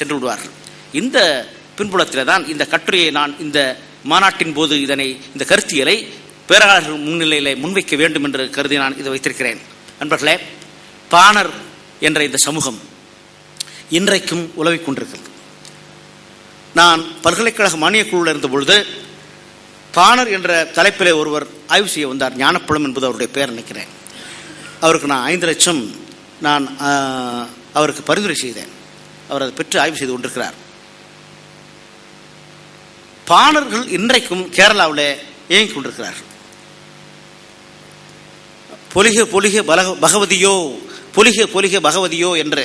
சென்று விடுவார் இந்த பின்புலத்தில் தான் இந்த கட்டுரையை நான் இந்த மாநாட்டின் போது இதனை இந்த கருத்தியலை பேராளர்கள் முன்னிலையில முன்வைக்க வேண்டும் என்று கருதி நான் இதை வைத்திருக்கிறேன். நண்பர்களே பாணர் என்ற இந்த சமூகம் இன்றைக்கும் உலவிக் கொண்டிருக்கிறது. நான் பல்கலைக்கழக மானியக் குழுவில் இருந்த பொழுது பாணர் என்ற தலைப்பிலே ஒருவர் ஆய்வு செய்ய வந்தார். ஞானப்பழம் என்பது அவருடைய பெயர் நினைக்கிறேன். அவருக்கு நான் ஐந்து லட்சம் நான் அவருக்கு பரிந்துரை செய்தேன். அவர் அதை பெற்று ஆய்வு செய்து கொண்டிருக்கிறார். பாணர்கள் இன்றைக்கும் கேரளாவில் இயங்கிக் கொண்டிருக்கிறார்கள். பொலிக பொலிக பலக பகவதியோ பொலிக பொலிக பகவதியோ என்று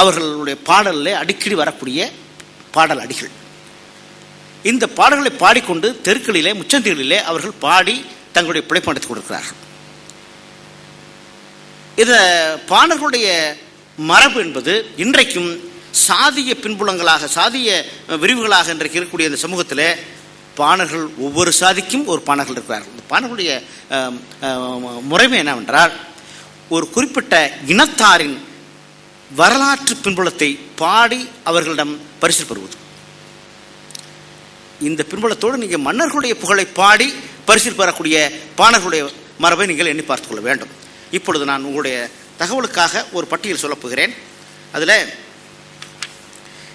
அவர்களுடைய பாடலில் அடிக்கடி வரக்கூடிய பாடல் அடிகள். இந்த பாடல்களை பாடிக்கொண்டு தெருக்களிலே முச்சந்திகளிலே அவர்கள் பாடி தங்களுடைய பிழைப்பு நடத்திக் கொண்டிருக்கிறார்கள். இந்த பாணர்களுடைய மரபு என்பது இன்றைக்கும் சாதிய பின்புலங்களாக சாதிய விரிவுகளாக இன்றைக்கு இருக்கக்கூடிய இந்த சமூகத்தில் பாணர்கள் ஒவ்வொரு சாதிக்கும் ஒரு பாணர்கள் இருக்கிறார்கள். இந்த பாணர்களுடைய முறைமை என்னவென்றால் ஒரு குறிப்பிட்ட இனத்தாரின் வரலாற்று பின்புலத்தை பாடி அவர்களிடம் பரிசு பெறுவது இந்த பின்புலத்தோடு நீங்கள் மன்னர்களுடைய புகழை பாடி பரிசில் பெறக்கூடிய பாணர்களுடைய மரபை நீங்கள் எண்ணி பார்த்துக்கொள்ள வேண்டும். இப்பொழுது நான் உங்களுடைய தகவலுக்காக ஒரு பட்டியல் சொல்லப் போகிறேன். அதில்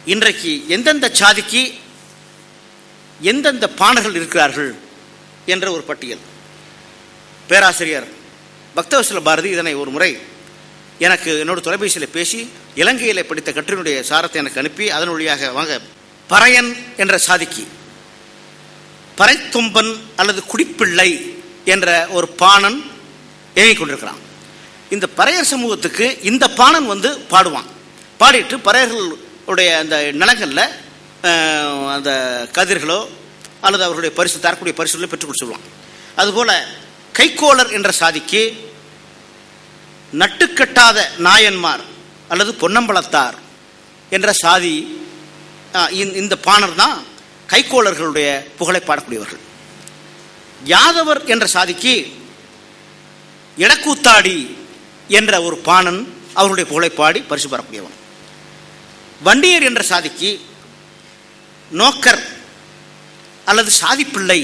இன்றைக்கு எந்தெந்த சாதிக்கு எந்தெந்த பாணர்கள் இருக்கிறார்கள் என்ற ஒரு பட்டியல். பேராசிரியர் பக்தவசல பாரதி இதனை ஒரு முறை எனக்கு என்னோட தொலைபேசியில் பேசி இலங்கையில் படித்த கற்றினுடைய சாரத்தை எனக்கு அனுப்பி அதன் வழியாக வாங்க. பறையன் என்ற சாதிக்கு பறைத்தும்பன் அல்லது குடிப்பிள்ளை என்ற ஒரு பாணன் இயங்கிக் கொண்டிருக்கிறான். இந்த பறையர் சமூகத்துக்கு இந்த பாணன் வந்து பாடுவான். பாடிட்டு பறையர்கள் உடைய அந்த நிலங்களில் அந்த கதிர்களோ அல்லது அவர்களுடைய பரிசு தரக்கூடிய பரிசுகளை பெற்றுக் சொல்லுவான் அதுபோல கைக்கோளர் என்ற சாதிக்கு நட்டுக்கட்டாத நாயன்மார் அல்லது பொன்னம்பலத்தார் என்ற சாதி இந்த- இந்த பாணர் தான் கைக்கோளர்களுடைய புகழை பாடக்கூடியவர்கள். யாதவர் என்ற சாதிக்கு இடக்கூத்தாடி என்ற ஒரு பாணன் அவருடைய புகழை பாடி பரிசு பெறக்கூடியவன். வண்டியர் என்ற சாதிக்கு நோக்கர் அல்லது சாதிப்பிள்ளை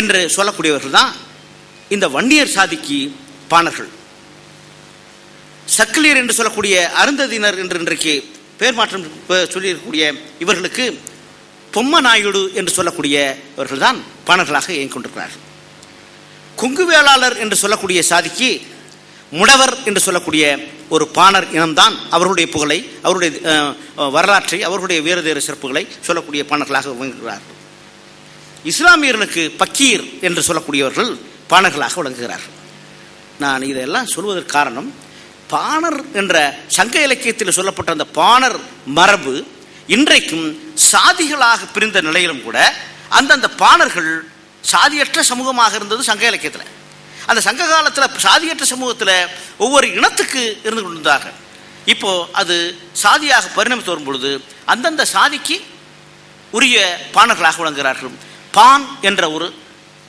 என்று சொல்லக்கூடியவர்கள் தான் இந்த வண்டியர் சாதிக்கு பாணர்கள். சக்கிலியர் என்று சொல்லக்கூடிய அருந்ததியினர் என்று இன்றைக்கு பேர் மாற்றம் சொல்லியிருக்கக்கூடிய இவர்களுக்கு பொம்ம நாயுடு என்று சொல்லக்கூடிய இவர்கள் தான் பாணர்களாக இயங்கிக் கொண்டிருக்கிறார்கள். கொங்கு வேளாளர் என்று சொல்லக்கூடிய சாதிக்கு முடவர் என்று சொல்லக்கூடிய ஒரு பாணர் இனம்தான் அவர்களுடைய புகழை அவருடைய வரலாற்றை அவர்களுடைய வீரதீர சிறப்புகளை சொல்லக்கூடிய பாணர்களாக விளங்குகிறார்கள் இஸ்லாமியர்களுக்கு பக்கீர் என்று சொல்லக்கூடியவர்கள் பாணர்களாக விளங்குகிறார்கள் நான் இதெல்லாம் சொல்வதற்கு காரணம் பாணர் என்ற சங்க இலக்கியத்தில் சொல்லப்பட்ட அந்த பாணர் மரபு இன்றைக்கும் சாதிகளாக பிரிந்த நிலையிலும் கூட அந்தந்த பாணர்கள் சாதியற்ற சமூகமாக இருந்தது சங்க இலக்கியத்தில். அந்த சங்க காலத்தில் சாதியற்ற சமூகத்தில் ஒவ்வொரு இனத்துக்கு இருந்து கொண்டிருந்தார்கள். இப்போ அது சாதியாக பரிணமித்து வரும் பொழுது அந்தந்த சாதிக்கு உரிய பாணர்களாக விளங்குகிறார்கள். பான் என்ற ஒரு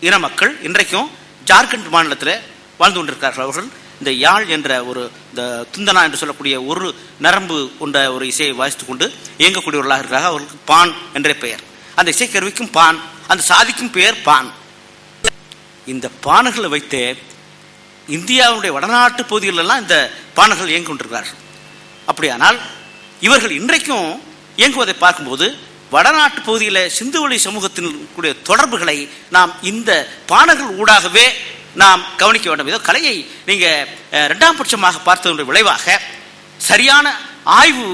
இன மக்கள் இன்றைக்கும் ஜார்க்கண்ட் மாநிலத்தில் வாழ்ந்து கொண்டிருக்கிறார்கள். அவர்கள் இந்த யாழ் என்ற ஒரு இந்த துந்தனா என்று சொல்லக்கூடிய ஒரு நரம்பு கொண்ட ஒரு இசையை வாசித்துக் கொண்டு இயங்கக்கூடியவர்களாக இருக்கிறார்கள். அவர்களுக்கு பான் என்றே பெயர். அந்த இசைக்கருவிக்கும் பான் அந்த சாதிக்கும் பெயர் பான். இந்த பானைகளை வைத்தே இந்தியாவுடைய வடநாட்டு பகுதிகளெல்லாம் இந்த பானைகள் இயங்கிக் கொண்டிருக்கிறார்கள் அப்படியானால் இவர்கள் இன்றைக்கும் இயங்குவதை பார்க்கும்போது வடநாட்டு பகுதியில் சிந்துவெளி சமூகத்தின் கூடிய தொடர்புகளை நாம் இந்த பானைகள் ஊடாகவே நாம் கவனிக்க வேண்டும். இதோ கலையை நீங்கள் ரெண்டாம் பட்சமாக பார்த்ததனுடைய விளைவாக சரியான ஆய்வு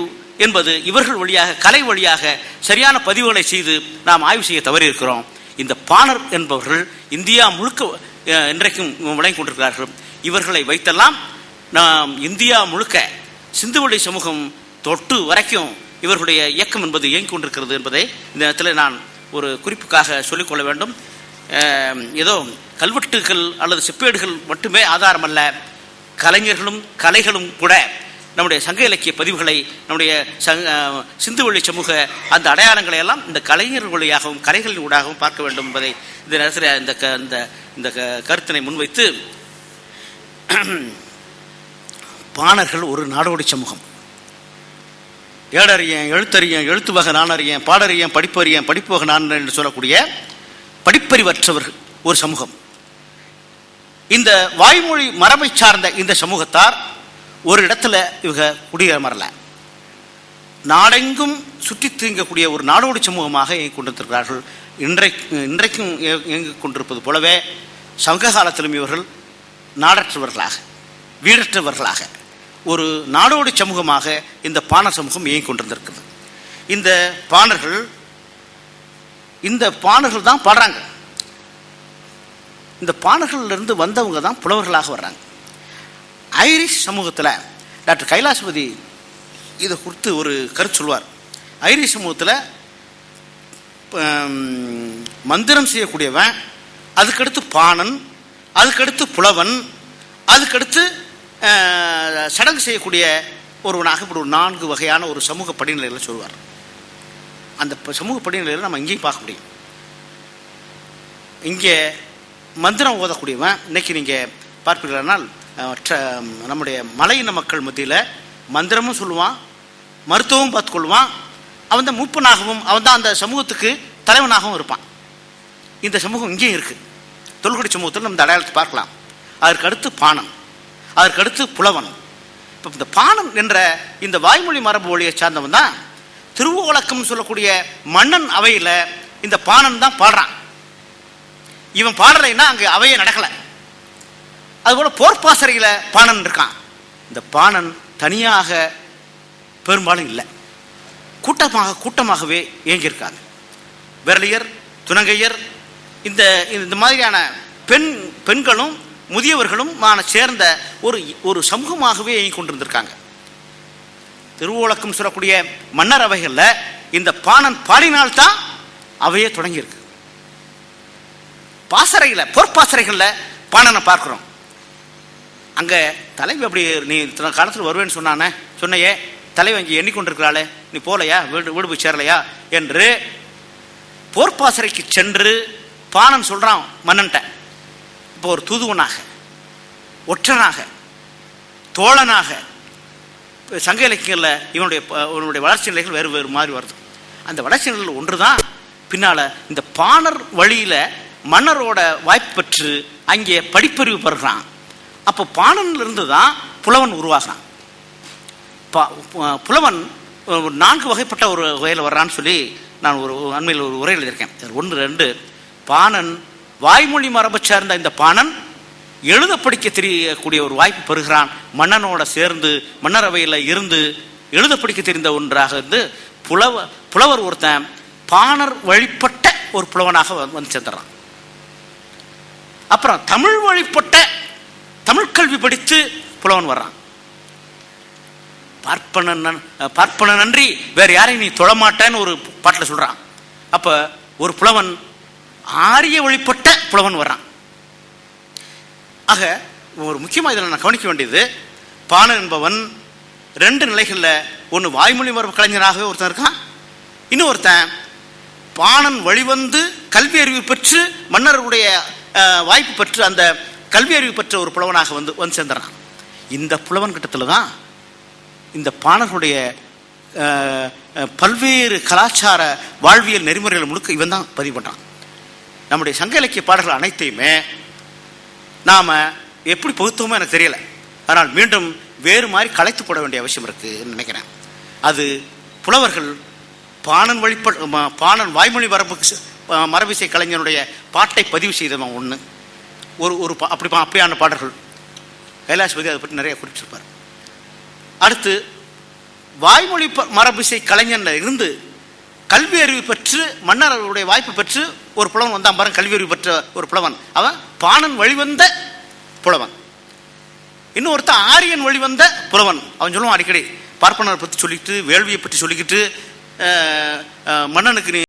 என்பது இவர்கள் வழியாக கலை வழியாக சரியான பதிவுகளை செய்து நாம் ஆய்வு செய்ய தவறியிருக்கிறோம். இந்த பாணர் என்பவர்கள் இந்தியா முழுக்க இன்றைக்கும் விளங்கி கொண்டிருக்கிறார்கள். இவர்களை வைத்தெல்லாம் நாம் இந்தியா முழுக்க சிந்துவெளி சமூகம் தொட்டு வரைக்கும் இவர்களுடைய இயக்கம் என்பது இயங்கிக் கொண்டிருக்கிறது என்பதை இந்த நேரத்தில் நான் ஒரு குறிப்புக்காக சொல்லிக்கொள்ள வேண்டும். ஏதோ கல்வெட்டுகள் அல்லது செப்பேடுகள் மட்டுமே ஆதாரமல்ல. கலைஞர்களும் கலைகளும் கூட நம்முடைய சங்க இலக்கிய பதிவுகளை நம்முடைய சங்க வழி சமூக அந்த அடையாளங்களை எல்லாம் இந்த கலைஞர் வழியாகவும் கலைகளின் ஊடாகவும் பார்க்க வேண்டும் என்பதை இந்த நேரத்தில் இந்த க இந்த இந்த க- கருத்தினை முன்வைத்து பாணர்கள் ஒரு நாடோடி சமூகம். ஏடறியன் எழுத்தறியன் எழுத்து வகை நான் அறியேன் பாடறியன் படிப்பறியன் படிப்பு வகை நான் என்று சொல்லக்கூடிய படிப்பறிவற்றவர்கள் ஒரு சமூகம். இந்த வாய்மொழி மரபை சார்ந்த இந்த சமூகத்தார் ஒரு இடத்துல இவங்க குடியமரல நாடெங்கும் சுற்றி தீங்கக்கூடிய ஒரு நாடோடி சமூகமாக இயங்கிக் கொண்டிருக்கிறார்கள். இன்றைக்கு இன்றைக்கும் இயங்கிக் கொண்டிருப்பது போலவே சங்க காலத்திலும் இவர்கள் நாடற்றவர்களாக வீடற்றவர்களாக ஒரு நாடோடி சமூகமாக இந்த பாண சமூகம் இயங்கிக் கொண்டிருந்திருக்கிறது. இந்த பாணர்கள் இந்த பாணர்கள் தான் பாடுறாங்க. இந்த பாணர்கள்ல இருந்து வந்தவங்க தான் புலவர்களாக வர்றாங்க. ஐரிஷ் சமூகத்தில் டாக்டர் கைலாசபதி இதை குறித்து ஒரு கருத்து சொல்வார் ஐரிஷ் சமூகத்தில் மந்திரம் செய்யக்கூடியவன் அதுக்கடுத்து பாணன் அதுக்கடுத்து புலவன் அதுக்கடுத்து சடங்கு செய்யக்கூடிய ஒருவனாக இப்படி ஒரு நான்கு வகையான ஒரு சமூக படிநிலைகளை சொல்வார் அந்த சமூக படிநிலைகளை நம்ம இங்கேயும் பார்க்க முடியும். இங்கே மந்திரம் ஓதக்கூடியவன் இன்னைக்கு நீங்கள் பார்ப்பீர்களானால் நம்முடைய மலையின மக்கள் மத்தியில் மந்திரமும் சொல்லுவான் மருத்துவமும் பார்த்துக்கொள்வான். அவன் தான் மூப்பனாகவும் அவன் தான் அந்த சமூகத்துக்கு தலைவனாகவும் இருப்பான். இந்த சமூகம் இங்கேயும் இருக்குது தொல்குடி சமூகத்தில் நம்ம இந்த அடையாளத்தை பார்க்கலாம். அதற்கு அடுத்து பானம் அதற்கு அடுத்து புலவன். இப்போ இந்த பானம் என்ற இந்த வாய்மொழி மரபு மொழியை சார்ந்தவன் தான் திருவோலக்கம் சொல்லக்கூடிய மன்னன் அவையில் இந்த பானன் தான் பாடுறான். இவன் பாடலைன்னா அங்கே அவையே நடக்கலை. அதுபோல் போர்ப்பாசறையில் பாணன் இருக்கான். இந்த பாணன் தனியாக பெரும்பாலும் இல்லை. கூட்டமாக கூட்டமாகவே இயங்கியிருக்காங்க விரலியர் துணங்கையர் இந்த இந்த மாதிரியான பெண் பெண்களும் முதியவர்களும் மான சேர்ந்த ஒரு ஒரு சமூகமாகவே இயங்கி கொண்டிருந்திருக்காங்க. திருவோலக்கம் சொல்லக்கூடிய மன்னர் அவைகளில் இந்த பாணன் பாடினால்தான் அவையே தொடங்கியிருக்கு. பாசறையில் பொற்பாசறைகளில் பாணனை பார்க்குறோம். அங்கே தலைவி அப்படி நீ இத்தனை காலத்தில் வருவேன்னு சொன்னானே சொன்னையே தலைவி அங்கே எண்ணிக்கொண்டிருக்கிறாளே நீ போலையா? வீடு வீடு போய் சேரலையா? என்று போர்ப்பாசறைக்கு சென்று பாணன் சொல்கிறான் மன்னன்ட்ட. இப்போ ஒரு தூதுவனாக ஒற்றனாக தோழனாக சங்க இலக்கியங்களில் இவனுடைய இவனுடைய வளர்ச்சி நிலைகள் வேறு வேறு மாதிரி வருது. அந்த வளர்ச்சி நிலைகள் ஒன்று தான் பின்னால் இந்த பாணர் வழியில் மன்னரோட வாய்ப்பு பெற்று அங்கே படிப்பறிவு பெறுகிறான் அப்போ பாணன்ல இருந்து தான் புலவன் உருவாகிறான். பா- புலவன் ஒரு நான்கு வகைப்பட்ட ஒரு வகையில் வர்றான்னு சொல்லி நான் ஒரு அண்மையில் ஒரு உரை எழுதியிருக்கேன். ஒன்று ரெண்டு பாணன் வாய்மொழி மரபை சேர்ந்த இந்த பாணன் எழுத படிக்க தெரியக்கூடிய ஒரு வாய்ப்பு பெறுகிறான். மன்னனோட சேர்ந்து மன்னரவையில் இருந்து எழுத படிக்க தெரிந்த ஒன்றாக இருந்து புலவ புலவர் ஒருத்தன் பாணர் வழிபட்ட ஒரு புலவனாக வந்து வந்து சேர்ந்துடுறான் அப்புறம் தமிழ் வழிபட்ட தமிழ் கல்வி படித்து புலவன் வர்றான். பார்ப்பனன் நன்- பார்ப்பனன் நன்றி வேற யாரையும் நீ தொழமாட்டேன்னு ஒரு பாட்டில் சொல்றான். அப்ப ஒரு புலவன் ஆரிய வழிபட்ட புலவன் வர்றான். ஆக ஒரு முக்கியமாக இதில் நான் கவனிக்க வேண்டியது பாணன் என்பவன் ரெண்டு நிலைகளில் ஒன்று வாய்மொழி மரபு கலைஞராகவே ஒருத்தன் இருக்கான் இன்னொருத்தன் பாணன் வழிவந்து கல்வி அறிவு பெற்று மன்னருடைய வாய்ப்பு பெற்று அந்த கல்வி அறிவு பெற்ற ஒரு புலவனாக வந்து வந்து சேர்ந்துறான். இந்த புலவன் கிட்டத்தில் தான் இந்த பாணர்களுடைய பல்வேறு கலாச்சார வாழ்வியல் நெறிமுறைகள் முழுக்க இவன் தான் பதிவு பண்ணுறான் நம்முடைய சங்க இலக்கிய பாடல்கள் அனைத்தையுமே நாம் எப்படி பகுத்தோமோ எனக்கு தெரியலை. ஆனால் மீண்டும் வேறு மாதிரி கலைத்து போட வேண்டிய அவசியம் இருக்குன்னு நினைக்கிறேன். அது புலவர்கள் பாணன் வழிப பாணன் வாய்மொழி வரம்புக்கு மரபிசை கலைஞனுடைய பாட்டை பதிவு செய்தவன் ஒன்று ஒரு ஒரு அப்படி பா- அப்படியான பாடல்கள். கைலாசபதி அதை பற்றி நிறைய குறிப்பிட்டிருப்பார் அடுத்து வாய்மொழி ப- மரபிசை கலைஞன்ல இருந்து கல்வி அறிவு பெற்று மன்னருடைய வாய்ப்பு பெற்று ஒரு புலவன் வந்தான் பாருங்க கல்வி அறிவு பெற்ற ஒரு புலவன். அவன் பாணன் வழிவந்த புலவன். இன்னொருத்தன் ஆரியன் வழிவந்த புலவன். அவன் சொல்லுவான் அடிக்கடி பார்ப்பனர் பற்றி சொல்லிட்டு வேள்வியை பற்றி சொல்லிக்கிட்டு மன்னனுக்கு நீ